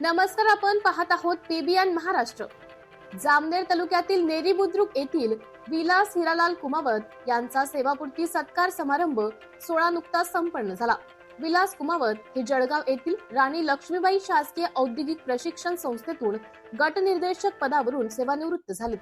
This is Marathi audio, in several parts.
नमस्कार आपण पाहत आहोत पीबीएन महाराष्ट्र. जामनेर तालुक्यातील नेरी बुद्रुक येथील विलास हिरालाल कुमावत यांचा सेवापूर्ती सत्कार समारंभ सोळा नुकताच संपन्न झाला. विलास कुमावत हे जळगाव येथील राणी लक्ष्मीबाई शासकीय औद्योगिक प्रशिक्षण संस्थेतून गटनिर्देशक पदावरून सेवानिवृत्त झाले.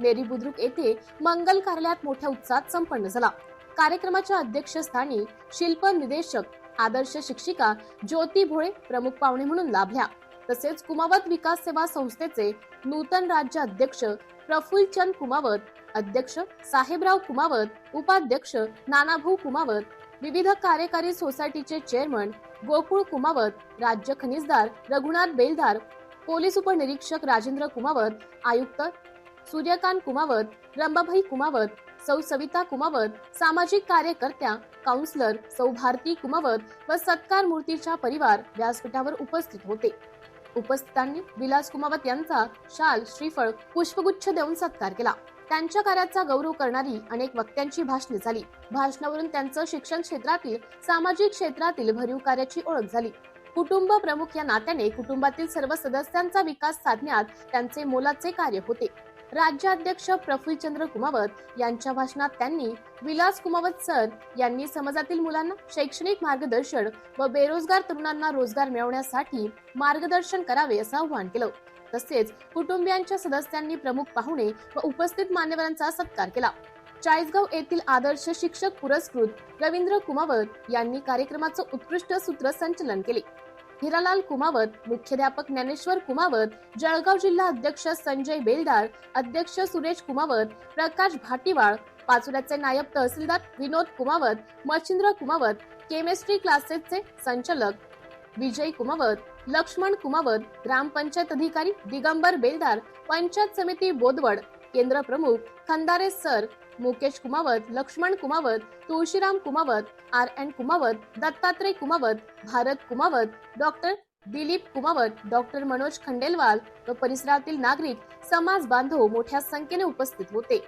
नेरी बुद्रुक येथे मंगल कार्यालयात मोठ्या उत्साहात संपन्न झाला. कार्यक्रमाच्या अध्यक्षस्थानी शिल्प निदेशक आदर्श शिक्षिका ज्योती भोळे प्रमुख पाहुणे म्हणून लाभल्या. तसेच कुमावत विकास सेवा संस्थेचे नूतन राज्य अध्यक्ष प्रफुल्लचंद कुमावत अध्यक्ष साहेबराव कुमावत उपाध्यक्ष नानाभाऊ कुमावत विविध कार्यकारी सोसायटीचे चेअरमन गोकुळ कुमावत राज्य खनिजदार रघुनाथ बेलदार पोलीस उपनिरीक्षक राजेंद्र कुमावत आयुक्त सूर्यकांत कुमावत रंबाभाई कुमावत सौ सविता कुमावत सामाजिक कार्यकर्त्या काउन्सिलर सौ भारती कुमावत व सत्कार मूर्तीच्या परिवार व्यासपीठावर उपस्थित होते. उपस्थितांनी विलास कुमावत यांचा शाल श्रीफळ पुष्पगुच्छ देऊन सत्कार केला. त्यांच्या कार्याचा गौरव करणारी अनेक वक्त्यांची भाषणे झाली. भाषणावरून त्यांचं शिक्षण क्षेत्रातील सामाजिक क्षेत्रातील भरीव कार्याची ओळख झाली. कुटुंब प्रमुख या नात्याने कुटुंबातील सर्व सदस्यांचा विकास साधण्यात त्यांचे मोलाचे कार्य होते. राज्याध्यक्ष प्रफुल्लचंद्र कुमावत यांच्या भाषणात त्यांनी विलास कुमावत सर यांनी समाजातील मुलांना शैक्षणिक मार्गदर्शन व बेरोजगार तरुणांना रोजगार मिळवण्यासाठी मार्गदर्शन करावे असं आवाहन केलं. तसेच कुटुंबियांच्या सदस्यांनी प्रमुख पाहुणे व उपस्थित मान्यवरांचा सत्कार केला. चाळीसगाव येथील आदर्श शिक्षक पुरस्कृत रवींद्र कुमावत यांनी कार्यक्रमाचं उत्कृष्ट सूत्रसंचलन केले. हिरालाल कुमावत मुख्याध्यापक ज्ञानेश्वर कुमावत जळगाव जिल्हा अध्यक्ष संजय बेलदार अध्यक्ष सुरेश कुमावत प्रकाश भाटीवाळ पाचोऱ्याचे नायब तहसीलदार विनोद कुमावत मच्छिंद्र कुमावत केमिस्ट्री क्लासेसचे संचालक विजय कुमावत लक्ष्मण कुमावत ग्रामपंचायत अधिकारी दिगंबर बेलदार पंचायत समिती बोदवड केंद्र प्रमुख Khandare sir Mukesh Kumawat Laxman Kumawat Tulshiram Kumawat R N Kumawat Dattatray Kumawat Bharat Kumawat doctor Dilip Kumawat doctor Manoj Khandelwal व परिसरातील नागरिक समाज बांधव मोठ्या संख्येने उपस्थित होते.